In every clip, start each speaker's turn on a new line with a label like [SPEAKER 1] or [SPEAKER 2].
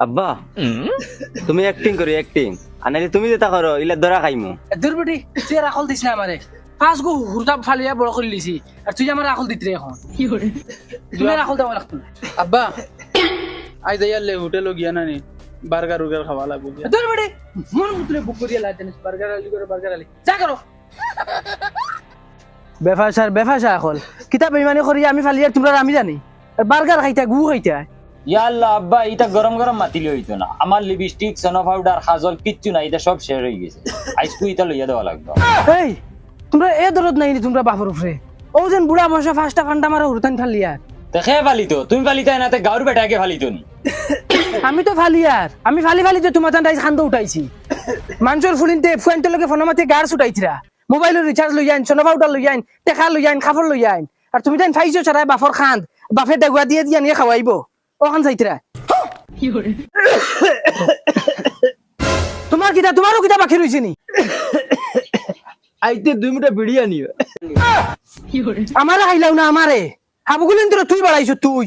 [SPEAKER 1] আব্বা তুমি অ্যাক্টিং করো অ্যাক্টিং আর নাহলে তুমি যেটা করো ইলা ধরা খাইমু।
[SPEAKER 2] দূর বেটি তুই আর আকল দিস না আমারে। পাঁচ গো হুরতা ফালিয়া বড় করে লিছি আর তুই আমার আকল দিতে এখন। তুমি আর আকল দেওয়া লাগতো না।
[SPEAKER 3] আব্বা আই যাইয়ালে হোটেলও গিয়া নানি বার্গার উর্গার খাওয়া লাগবে।
[SPEAKER 2] দূর বেটি মন মুতলে বুক করিয়া লাই জানিস বার্গার আলি করে বার্গার আলি। যা করো। বেফাসার বেফাসা আকল। কিতাব বেমানি করি আমি ফালিয়ার তোমরা আমি জানি। বার্গার খাইতা গু খাইতা।
[SPEAKER 4] ইয়াল্লা আব্বা এটা গরম গরম মাতিলে হইতো না। আমার লিপস্টিক সোনো পাউডার হাজল কিচ্ছু নাই এটা সব শেষ হয়ে গেছে। আইসকু এটা লইয়া দেওয়া লাগবে।
[SPEAKER 2] এই তোমরা এ দরদ নাই তোমরা বাপর উপরে ও যেন বুড়া মশা ফাঁসটা ফান্ডা মারা হুরতান
[SPEAKER 4] ফালিতো তুমি ফালিতা না তো গাঁর বেটাকে ফালিতো নি।
[SPEAKER 2] আমি তো ফালিয়ার আমি ফালি ফালি তো তোমার তাই খান্দ উঠাইছি। মানুষের ফুলিনতে ফুয়াইতে লগে ফোন মাতে গাড় ছুটাইছিরা মোবাইলের রিচার্জ লই আইন সোনা পাউডার লই আইন টেকা লই আইন খাফর লই আইন। আর তুমি তাই ফাইছো ছাড়াই বাফর খান্দ বাফে ডেগুয়া দিয়ে দিয়া নিয়ে খাওয়াইব ওখান চাইতিরা তোমার কিতা তোমারও কিতা বাকি রইছে নি?
[SPEAKER 1] আইতে দুই মিনিট বিড়ি আনিও
[SPEAKER 2] আমারে খাইলাও না আমারে। হাবুগুলিন তোরা তুই বাড়াইছো তুই।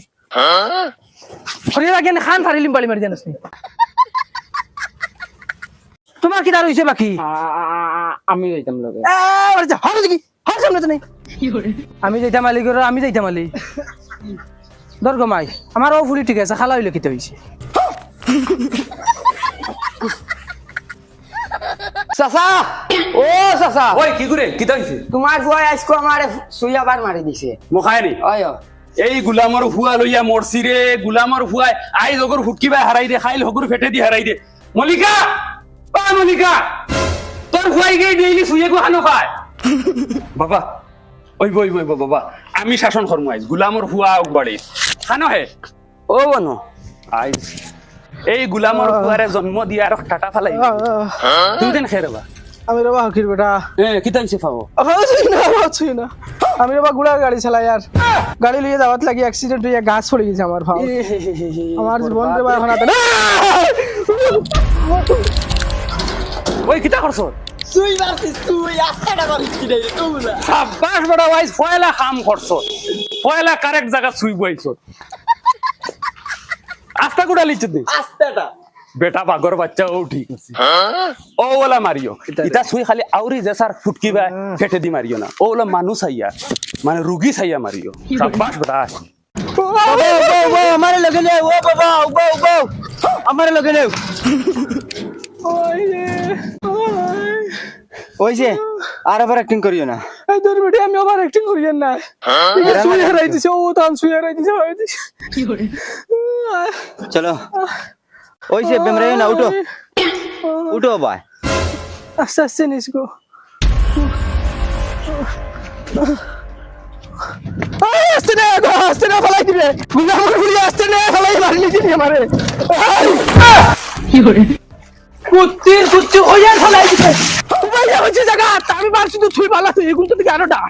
[SPEAKER 2] হরিয়া লাগে না খান ফারিলিম বালি মারি জানাস নি? তোমার কিতা রইছে বাকি
[SPEAKER 3] আমি যাইতাম লগে।
[SPEAKER 2] হর দেখি হর সামনে তো নেই। আমি যাইতাম করে আমি যাইতাম মালি ধর গমাই আমার ও ফুলি ঠিক আছে খালা হইলে কিতে হইছে?
[SPEAKER 5] চাচা! ও চাচা!
[SPEAKER 6] ওই কি করে? কি হইছে
[SPEAKER 5] তোমার ফুয়াই আজকে আমার সুইয়াবার মারি দিছে।
[SPEAKER 6] মুখায়নি
[SPEAKER 5] অয়
[SPEAKER 6] এই গুলামর ফুয়া লইয়া মরছি রে গুলামর ফুয়াই আই লগর ফুটকি বাই হারাই দে খাইল হগুর ফেটে দি হারাই দে। মলিকা বা মলিকা তোর ফুয়াই গিয়ে ডেইলি শুয়ে গো হানো খায় বাবা ওই বই বই বাবা আমি শাসন কর্ম আইস গুলামর ফুয়া বাড়ি খানো হে
[SPEAKER 5] ও বনো।
[SPEAKER 6] আইস এই গুলামর ফুয়ারে জন্ম দিয়া আর টাটা ফালাই। তুমি দেন খেয়ে বা
[SPEAKER 2] আমি রবা হকির বেটা।
[SPEAKER 6] এ কিতা হইছে পাবো
[SPEAKER 2] আছি না আছি না। আমি রবা গুড়ার গাড়ি চালাই আর গাড়ি লিয়ে যাওয়াত লাগি অ্যাক্সিডেন্ট হইয়া গাছ পড়ে গেছে আমার ভাও আমার জীবন রে এখন না
[SPEAKER 6] ওই কিতা করছ
[SPEAKER 5] সুই মারছিস তুই আস্তাটা মারিস কি রে তোমরা
[SPEAKER 6] সাব্বাস বড় ভাই পয়লা কাম করছ পয়লা কারেক্ট জায়গা ছুই বইছ। আস্তা গুড়া লিচ দি।
[SPEAKER 5] আস্তাটা।
[SPEAKER 6] বেটা বাগর বাচ্চা ও ঠিক আছে। ও ওলা মারিও। ইতা ছুই খালি আউরি যে স্যার ফুটকি বা ফেটে দি মারিও না। ও ওলা মানুষ আইয়া মানে রুগী চাইয়া মারিও। সাব্বাস বেটা।
[SPEAKER 2] আমারে লগে নে ও বাবা ও ও আমারে লগে নে
[SPEAKER 1] ওই যে। আর আবার অ্যাক্টিং করিও না।
[SPEAKER 2] এই তোর বেটি আমি আবার অ্যাক্টিং করিয়েন না। শুয়ে হারাই দিছে ও তান শুয়ে হারাই দিছে হারাই দিছে
[SPEAKER 1] চলো। ওই যে বেমরাইও না উঠো। উঠো ভাই।
[SPEAKER 2] আস্তে আস্তে নিসকো আস্তে না গো আস্তে না ফলাই দিবে। গুলাম ফুলি আস্তে না ফলাই মারি দিবি আমারে। কি করে? কুত্তির কুত্তি ওয়া ফলাই দিবে। জায়গা আমি মারছি তো তুই ভালো এগুলো তো আরও ডা